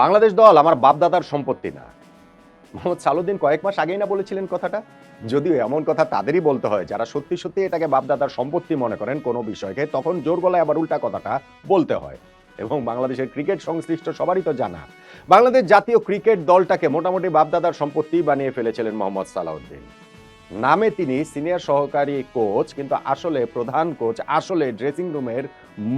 বাংলাদেশ দল আমার বাপদাদার সম্পত্তি না। মোহাম্মদ সালুদ্দিন কয়েক মাস আগেই না বলেছিলেন কথাটা? যদিও এমন কথা তাদেরই বলতে হয়, যারা সত্যি সত্যি এটাকে বাপদাদার সম্পত্তি মনে করেন কোনো বিষয়কে, তখন জোর গলায় আবার উল্টা কথাটা বলতে হয়। এবং বাংলাদেশের ক্রিকেট সংশ্লিষ্ট সবারই তো জানা। বাংলাদেশ জাতীয় ক্রিকেট দলটাকে মোটামুটি বাপদাদার সম্পত্তি বানিয়ে ফেলেছিলেন মোহাম্মদ সালাউদ্দিন নামে তিনি সিনিয়র সহকারী কোচ, কিন্তু আসলে প্রধান কোচ, আসলে ড্রেসিং রুমের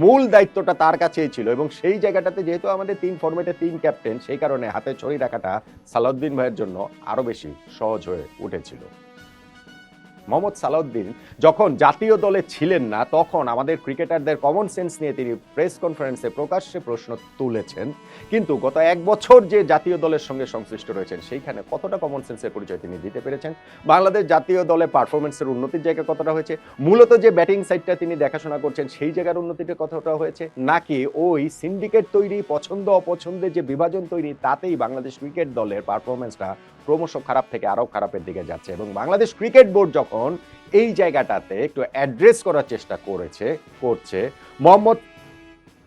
মূল দায়িত্বটা তার কাছেই ছিল এবং সেই জায়গাটাতে যেহেতু আমাদের তিন ফর্মেটে তিন ক্যাপ্টেন সেই কারণে হাতে ছড়ি রাখাটা সালাউদ্দিন ভাইয়ের জন্য আরও বেশি সহজ হয়ে উঠেছিল। মোহাম্মদ সালাউদ্দিন, যখন জাতীয় দলে ছিলেন না, তখন আমাদের ক্রিকেটারদের কমন সেন্স নিয়ে তিনি প্রেস কনফারেন্সে প্রকাশ্যে প্রশ্ন তুলেছেন। কিন্তু গত এক বছর যে জাতীয় দলের সঙ্গে সংশ্লিষ্ট রয়েছেন, সেইখানে কতটা কমন সেন্সের পরিচয় তিনি দিতে পেরেছেন? বাংলাদেশ জাতীয় দলে পারফরমেন্সের উন্নতির জায়গা কতটা হয়েছে? মূলত যে ব্যাটিং সাইডটা তিনি দেখাশোনা করছেন, সেই জায়গার উন্নতিটা কতটা হয়েছে? নাকি ওই সিন্ডিকেট তৈরি পছন্দ অপছন্দের যে বিভাজন তৈরি, তাতেই বাংলাদেশ ক্রিকেট দলের পারফরমেন্সটা ক্রমশ খারাপ থেকে আরও খারাপের দিকে যাচ্ছে এবং বাংলাদেশ ক্রিকেট বোর্ড যখন এই জায়গাটাতে একটু অ্যাড্রেস করার চেষ্টা করেছে, করছে, মোহাম্মদ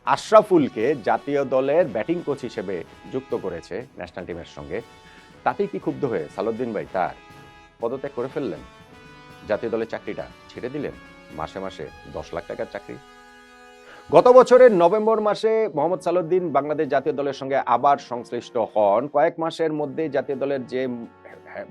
আশরাফুলকে জাতীয় দলের ব্যাটিং কোচ হিসেবে যুক্ত করেছে ন্যাশনাল টিমের সঙ্গে। তাতেই কি ক্ষুব্ধ হয়ে? সালুদ্দিন ভাই তার পদত্যাগ করে ফেললেন? জাতীয় দলের চাকরিটা ছেড়ে দিলেন? মাসে মাসে দশ লাখ টাকার চাকরি? গত বছরের নভেম্বর মাসে মোহাম্মদ সালুদ্দিন বাংলাদেশ জাতীয় দলের সঙ্গে আবার সংশ্লিষ্ট হন। কয়েক মাসের মধ্যে জাতীয় দলের যে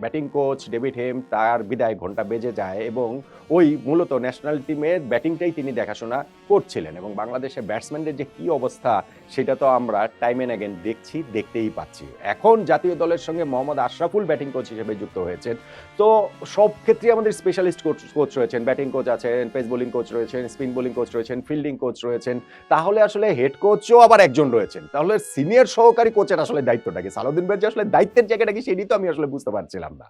ব্যাটিং কোচ ডেভিড হেম তার বিদায় ঘণ্টা বেজে যায় এবং ওই মূলত ন্যাশনাল টিমের ব্যাটিংটাই তিনি দেখাশোনা করছিলেন এবং বাংলাদেশের ব্যাটসম্যানদের যে কি অবস্থা সেটা তো আমরা টাইম এন্ড অ্যাগেন দেখছি, দেখতেই পাচ্ছি। এখন জাতীয় দলের সঙ্গে মোহাম্মদ আশরাফুল ব্যাটিং কোচ হিসেবে যুক্ত হয়েছেন। তো সব ক্ষেত্রে আমাদের স্পেশালিস্ট কোচ কোচ রয়েছেন ব্যাটিং কোচ আছেন পেস বোলিং কোচ রয়েছেন স্পিন বোলিং কোচ রয়েছেন ফিল্ডিং কোচ রয়েছেন। তাহলে আসলে হেড কোচও আবার একজন রয়েছেন। তাহলে সিনিয়র সহকারী কোচের আসলে দায়িত্বটা কি? সালাউদ্দিন ভাই আসলে দায়িত্বের জায়গাটা কি সেটি তো আমি আসলে বুঝতে পারছিলাম না।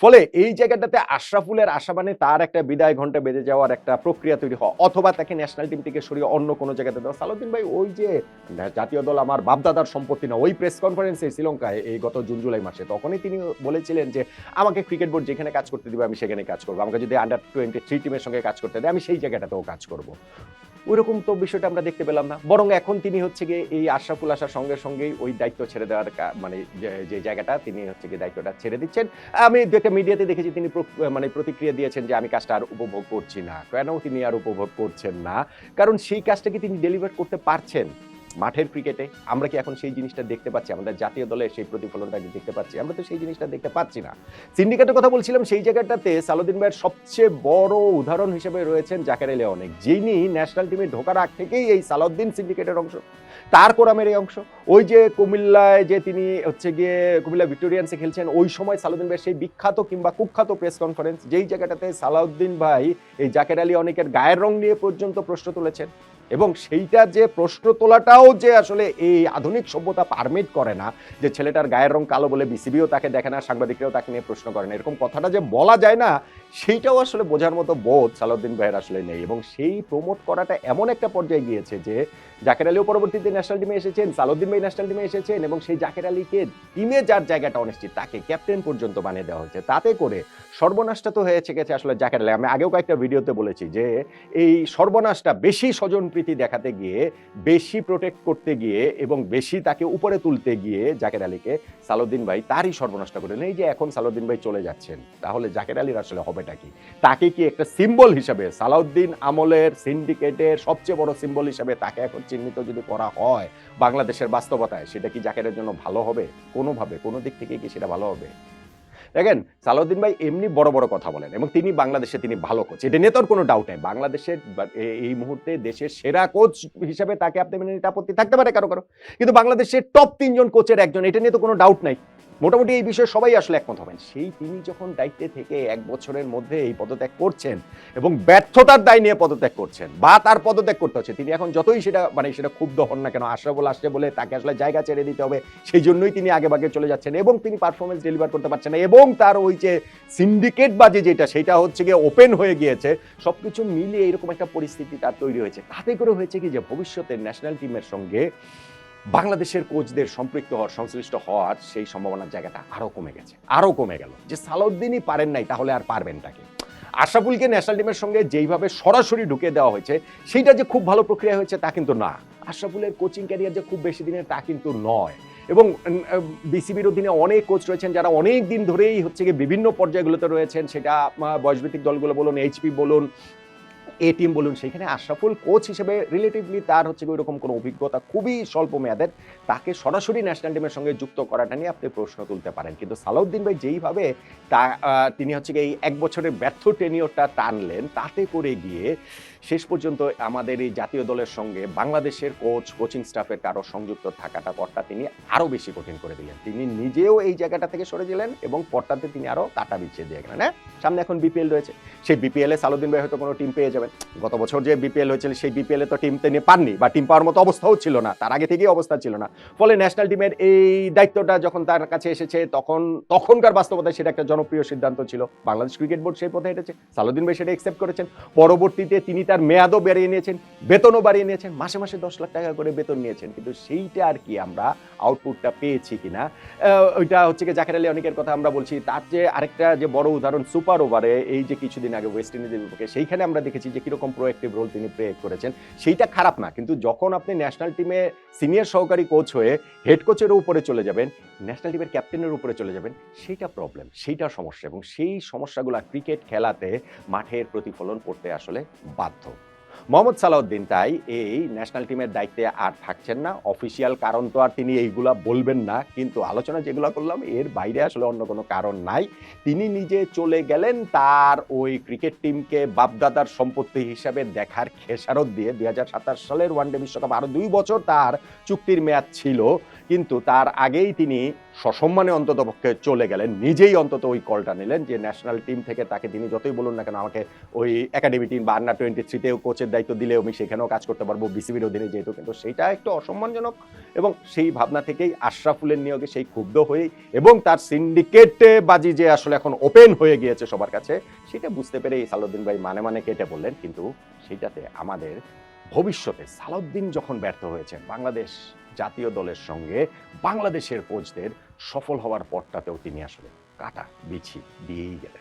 ফলে এই জায়গাটাতে আশরাফুলের আশাবানে তার একটা বিদায় ঘণ্টা বেজে যাওয়ার একটা প্রক্রিয়া তৈরি হওয়া, অথবা তাকে ন্যাশনাল টিম থেকে সরিয়ে অন্য কোনো জায়গাতে দেওয়া। সালাউদ্দিন ভাই, ওই যে জাতীয় দল আমার বাপদাদার সম্পত্তি না, ওই প্রেস কনফারেন্সে শ্রীলঙ্কায় এই গত জুন, জুলাই মাসে, তখনই তিনি বলেছিলেন যে, আমাকে ক্রিকেট বোর্ড যেখানে কাজ করতে দিবে, আমি সেখানে কাজ করব। আমাকে যদি আন্ডার টোয়েন্টি থ্রি টিমের সঙ্গে কাজ করতে দেয়, আমি সেই জায়গাটাতেও কাজ করব। ওইরকম তো বিষয়টা আমরা দেখতে পেলাম না। বরং এখন তিনি হচ্ছে গিয়ে এই আশরাফুল আসার সঙ্গে সঙ্গেই ওই দায়িত্ব ছেড়ে দেওয়ার মানে যে জায়গাটা, তিনি হচ্ছে গিয়ে দায়িত্বটা ছেড়ে দিচ্ছেন। আমি দু একটা মিডিয়াতে দেখেছি তিনি মানে প্রতিক্রিয়া দিয়েছেন যে আমি কাজটা আর উপভোগ করছি না। কেন তিনি আর উপভোগ করছেন না? কারণ সেই কাজটাকে তিনি ডেলিভার করতে পারছেন। মাঠের ক্রিকেটে আমরা কি এখন সেই জিনিসটা দেখতে পাচ্ছি? আমাদের জাতীয় দলে সেই প্রতিফলনটা দেখতে পাচ্ছি, আমরা তো সেই জিনিসটা দেখতে পাচ্ছি না। সিন্ডিকেটের কথা বলছিলাম, সেই জায়গাটাতে সালুদ্দিন ভাইয়ের সবচেয়ে বড় উদাহরণ হিসেবে রয়েছেন জাকের এলে অনেক যিনি ন্যাশনাল টিমে ঢোকার আগ থেকেই এই সালাউদ্দিন সিন্ডিকেটের অংশ। তার কোরামের এই অংশ। ওই যে কুমিল্লায় যে তিনি হচ্ছে গিয়ে কুমিল্লা ভিক্টোরিয়ান্সে খেলছেন, ওই সময় সালাউদ্দিন ভাই সেই বিখ্যাত কিংবা কুখ্যাত প্রেস কনফারেন্স যেই জায়গাটাতে সালাউদ্দিন ভাই এই জাকের আলী অনেকের গায়ের রং নিয়ে পর্যন্ত প্রশ্ন তুলেছেন এবং সেইটা যে প্রশ্ন তোলাটাও যে আসলে এই আধুনিক সভ্যতা পারমিট করে না, যে ছেলেটার গায়ের রং কালো বলে বিসিবিও তাকে দেখে না, সাংবাদিকরাও তাকে নিয়ে প্রশ্ন করে না, এরকম কথাটা যে বলা যায় না, সেইটাও আসলে বোঝার মতো বোধ সালাউদ্দিন ভাইয়ের আসলে নেই। এবং সেই প্রমোট করাটা এমন একটা পর্যায়ে গিয়েছে যে, জাকের আলীও পরবর্তীতে ন্যাশনাল টিমে এসেছেন, সালাউদ্দিন ভাই ন্যাশনাল টিমে এসেছেন এবং সেই জাকের আলীকে টিমে যার জায়গাটা অনিশ্চিত, তাকে ক্যাপ্টেন পর্যন্ত বানিয়ে দেওয়া হয়েছে। তাতে করে সর্বনাশটা তো হয়েছে গেছে আসলে জাকের আলী। আমি আগেও কয়েকটা ভিডিওতে বলেছি যে, এই সর্বনাশটা বেশি স্বজনপ্রীতি দেখাতে গিয়ে, বেশি প্রোটেক্ট করতে গিয়ে এবং বেশি তাকে উপরে তুলতে গিয়ে জাকের আলীকে সালাউদ্দিন ভাই তারই সর্বনাশটা করলেন এই যে এখন সালাউদ্দিন ভাই চলে যাচ্ছেন, তাহলে জাকের আলীর আসলে হবেটা কি? তাকে কি একটা সিম্বল হিসাবে, সালাউদ্দিন আমলের সিন্ডিকেটের সবচেয়ে বড় সিম্বল হিসাবে তাকে এখন চিহ্নিত যদি করা হয়, বাংলাদেশের বাস্তবতায়, সেটা কি জাকেরের জন্য ভালো হবে? কোনোভাবে, কোনো দিক থেকে কি সেটা ভালো হবে? দেখেন সালাউদ্দিন ভাই এমনি বড় বড় কথা বলেন এবং তিনি বাংলাদেশে তিনি ভালো কোচ এটা নিয়ে তোর কোনো ডাউট নেই। বাংলাদেশের এই মুহূর্তে দেশের সেরা কোচ হিসাবে তাকে আপনি মেনে নিতে আপত্তি থাকতে পারে কারও কারও। কিন্তু বাংলাদেশের টপ তিনজন কোচের একজন, এটা নিয়ে তো কোনো ডাউট নাই। মোটামুটি এই বিষয়ে সবাই আসলে একমত হবেন। সেই তিনি যখন দায়িত্বে থেকে এক বছরের মধ্যে এই পদত্যাগ করছেন এবং ব্যর্থতার দায় নিয়ে পদত্যাগ করছেন বা তার পদত্যাগ করতে হচ্ছে, তিনি এখন যতই সেটা মানে সেটা ক্ষুব্ধ হন না কেন আসবে বলে আসছে বলে তাকে আসলে জায়গা ছেড়ে দিতে হবে, সেই জন্যই তিনি আগে ভাগে চলে যাচ্ছেন এবং তিনি পারফরমেন্স ডেলিভার করতে পারছেন না এবং তার ওই যে সিন্ডিকেট বাজে যেটা, সেটা হচ্ছে গিয়ে ওপেন হয়ে গিয়েছে, সবকিছু মিলিয়ে এরকম একটা পরিস্থিতি তার তৈরি হয়েছে। তাতে করে হয়েছে কি যে ভবিষ্যতে ন্যাশনাল টিমের সঙ্গে বাংলাদেশের কোচদের সম্পৃক্ত হওয়ার, সংশ্লিষ্ট হওয়ার সেই সম্ভাবনার জায়গাটা আরও কমে গেছে, আরও কমে গেল। যে সালাউদ্দিনই পারেন নাই, তাহলে আর পারবেন তাকে আশরাফুলকে ন্যাশনাল টিমের সঙ্গে যেইভাবে সরাসরি ঢুকে দেওয়া হয়েছে, সেইটা যে খুব ভালো প্রক্রিয়া হয়েছে তা কিন্তু না। আশরাফুলের কোচিং ক্যারিয়ার যে খুব বেশি দিনের তা কিন্তু নয়। এবং বিসিবির অধীনে অনেক কোচ রয়েছেন যারা অনেক দিন ধরেই হচ্ছে গিয়ে বিভিন্ন পর্যায়গুলোতে রয়েছেন। সেটা বয়সভিত্তিক দলগুলো বলুন এইচপি বলুন এ টিম বলুন, সেখানে আশরাফুল কোচ হিসেবে রিলেটিভলি তার হচ্ছে ওই রকম কোনো অভিজ্ঞতা খুবই স্বল্প মেয়াদের। তাকে সরাসরি ন্যাশনাল টিমের সঙ্গে যুক্ত করাটা নিয়ে আপনি প্রশ্ন তুলতে পারেন। কিন্তু সালাউদ্দিন ভাই যেইভাবে তা তিনি হচ্ছে এই এক বছরের ব্যর্থ টেনিওরটা টানলেন, তাতে করে গিয়ে শেষ পর্যন্ত আমাদের এই জাতীয় দলের সঙ্গে বাংলাদেশের কোচ কোচিং স্টাফের কারও সংযুক্ত থাকাটা পরটা তিনি আরও বেশি কঠিন করে দিলেন। তিনি নিজেও এই জায়গাটা থেকে সরে গেলেন এবং পরটাতে তিনি আরও কাটা বিছিয়ে দিয়ে গেলেন হ্যাঁ? সামনে এখন বিপিএল রয়েছে। সেই বিপিএল এ সালুদ্দিন ভাই হয়তো কোনো টিম পেয়ে যাবেন। গত বছর যে বিপিএল হয়েছিল, সেই বিপিএল এ তো টিম তিনি পাননি বা টিম পাওয়ার মতো অবস্থাও ছিল না। তার আগে থেকেই অবস্থা ছিল না। ফলে ন্যাশনাল টিমের এই দায়িত্বটা যখন তার কাছে এসেছে, তখন, তখনকার বাস্তবতায় সেটা একটা জনপ্রিয় সিদ্ধান্ত ছিল। বাংলাদেশ ক্রিকেট বোর্ড সেই পথে হেঁটেছে। সালুদ্দিন ভাই সেটা একসেপ্ট করেছেন। পরবর্তীতে তিনি তার মেয়াদও বাড়িয়ে নিয়েছেন, বেতনও বাড়িয়ে নিয়েছেন, মাসে মাসে দশ লাখ টাকা করে বেতন নিয়েছেন। কিন্তু সেইটা আর কি আমরা আউটপুটটা পেয়েছি কিনা? ওইটা হচ্ছে কি জাকের আলী অনেকের কথা আমরা বলছি। তার যে আরেকটা যে বড় উদাহরণ সুপার ওভারে, এই যে কিছুদিন আগে ওয়েস্ট ইন্ডিজের বিপক্ষে, সেইখানে আমরা দেখেছি যে কীরকম প্রোয়েক্টিভ রোল তিনি প্লে করেছেন। সেইটা খারাপ না, কিন্তু যখন আপনি ন্যাশনাল টিমে সিনিয়র সহকারী কোচ হয়ে হেড কোচের উপরে চলে যাবেন ন্যাশনাল টিমের ক্যাপ্টেনের উপরে চলে যাবেন, সেইটা প্রবলেম সেইটা সমস্যা। এবং সেই সমস্যাগুলো ক্রিকেট খেলাতে মাঠের প্রতিফলন করতে আসলে বাধ্য। মোহাম্মদ সালাউদ্দিন, তাই এই ন্যাশনাল টিমের দায়িত্বে আর থাকছেন না। অফিসিয়াল কারণ তো আর তিনি এইগুলা বলবেন না, কিন্তু আলোচনা যেগুলো করলাম, এর বাইরে আসলে অন্য কোনো কারণ নাই। তিনি নিজে চলে গেলেন তার ওই ক্রিকেট টিমকে বাপদাদার সম্পত্তি হিসাবে দেখার খেসারত দিয়ে। দুই হাজার সাতাশ সালের ওয়ানডে বিশ্বকাপ আরও দুই বছর তার চুক্তির মেয়াদ ছিল, কিন্তু তার আগেই তিনি সসম্মানে অন্তত পক্ষে চলে গেলেন। নিজেই অন্তত ওই কলটা নিলেন যে ন্যাশনাল টিম থেকে তাকে তিনি যতই বলুন না কেন, আমাকে ওই একাডেমি টিম বা আন্ডার টোয়েন্টি থ্রিতেও কোচের দায়িত্ব দিলে আমি সেখানেও কাজ করতে পারব বিসিবির অধীনে যেহেতু। কিন্তু সেইটা একটু অসম্মানজনক এবং সেই ভাবনা থেকেই আশরাফুলের নিয়োগে সেই ক্ষুব্ধ হয়েই এবং তার সিন্ডিকেট বাজি যে আসলে এখন ওপেন হয়ে গিয়েছে সবার কাছে, সেটা বুঝতে পেরে এই সালাউদ্দিন ভাই মানে মানে কেটে বললেন। কিন্তু সেইটাতে আমাদের ভবিষ্যতে সালাউদ্দিন যখন ব্যর্থ হয়েছে বাংলাদেশ জাতীয় দলের সঙ্গে বাংলাদেশের কোচদের সফল হওয়ার পথটাতেও তিনি আসলে কাটা বিছি দিয়েই গেলেন।